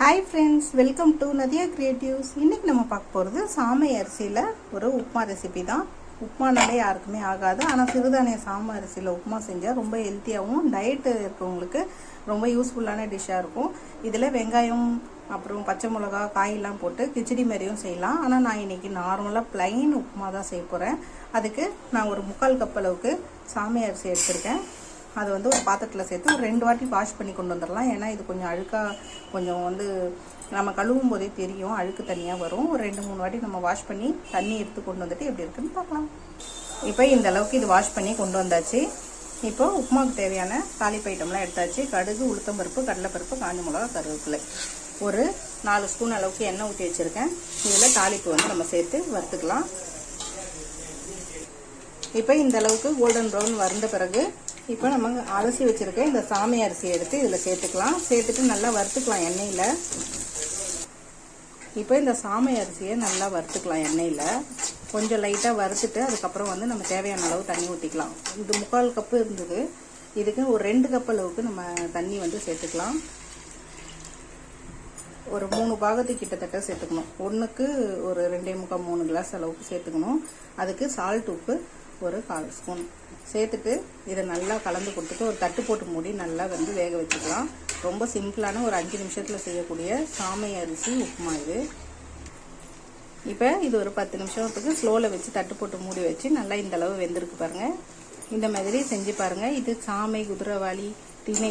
Hi friends welcome to Nadiya creatives இன்றைக்கி நம்ம பார்க்க போகிறது சாமை அரிசியில் ஒரு உப்புமா ரெசிபி தான். உப்புமானாலே யாருக்குமே ஆகாது. ஆனால் சிறுதானிய சாமை அரிசியில் உப்புமா செஞ்சால் ரொம்ப ஹெல்த்தியாகவும் டயட்டு இருக்கவங்களுக்கு ரொம்ப யூஸ்ஃபுல்லான டிஷ்ஷாக இருக்கும். இதில் வெங்காயம் அப்புறம் பச்சை மிளகா காயெல்லாம் போட்டு கிச்சடி மாதிரியும் செய்யலாம். ஆனால் நான் இன்னைக்கு நார்மலாக பிளைன் உப்புமா தான் செய்ய போகிறேன் அதுக்கு நான் ஒரு முக்கால் கப் அளவுக்கு சாமை அரிசி எடுத்திருக்கேன். அது வந்து ஒரு பாத்திரத்தில் சேர்த்து ஒரு ரெண்டு வாட்டி வாஷ் பண்ணி கொண்டு வந்துடலாம் ஏன்னா இது கொஞ்சம் அழுக்காக கொஞ்சம் வந்து நம்ம கழுவும் போதே தெரியும். அழுக்கு தனியாக வரும். ஒரு ரெண்டு மூணு வாட்டி நம்ம வாஷ் பண்ணி தண்ணி எடுத்து கொண்டு வந்துட்டு எப்படி இருக்குன்னு பார்க்கலாம். இப்போ இந்த அளவுக்கு இது வாஷ் பண்ணி கொண்டு வந்தாச்சு. இப்போ உப்புமாவுக்கு தேவையான தாளிப்பு ஐட்டம்லாம் எடுத்தாச்சு. கடுகு உளுத்தம்பருப்பு கடலைப்பருப்பு காஞ்ச மிளகா கருவேப்பிலை. ஒரு நாலு ஸ்பூன் அளவுக்கு எண்ணெய் ஊற்றி வச்சுருக்கேன். இதில் தாளிப்பு வந்து நம்ம சேர்த்து வறுத்துக்கலாம். இப்போ இந்த அளவுக்கு கோல்டன் ப்ரௌன் வறந்த பிறகு இப்போ நம்ம அரிசி வச்சுருக்க இந்த சாமி அரிசி எடுத்து இதில் சேர்த்துக்கலாம். சேர்த்துட்டு நல்லா வறுத்துக்கலாம் எண்ணெயில். இப்போ இந்த சாமை அரிசியை நல்லா வறுத்துக்கலாம் எண்ணெயில். கொஞ்சம் லைட்டாக வறுத்துட்டு அதுக்கப்புறம் வந்து நம்ம தேவையான அளவு தண்ணி ஊற்றிக்கலாம் இது முக்கால் கப்பு இருந்தது. இதுக்கு ஒரு ரெண்டு கப் அளவுக்கு நம்ம தண்ணி வந்து சேர்த்துக்கலாம். ஒரு மூணு பாகத்துக்கு கிட்டத்தட்ட சேர்த்துக்கணும். ஒன்றுக்கு ஒரு ரெண்டே முக்கால் மூணு கிளாஸ் அளவுக்கு சேர்த்துக்கணும். அதுக்கு சால்ட் உப்பு ஒரு கால் ஸ்பூன். சேர்த்துட்டு இதை நல்லா கலந்து கொடுத்துட்டு ஒரு தட்டு போட்டு மூடி நல்லா வந்து வேக வச்சுக்கலாம். ரொம்ப சிம்பிளான ஒரு அஞ்சு நிமிஷத்தில் செய்யக்கூடிய சாமை அரிசி உப்புமா இது. இப்போ இது ஒரு பத்து நிமிஷத்துக்கு ஸ்லோவில் வச்சு தட்டு போட்டு மூடி வச்சு நல்லா இந்த அளவு வெந்திருக்கு பாருங்கள் இந்த மாதிரி செஞ்சு பாருங்கள் இது சாமை குதிரைவாளி திணை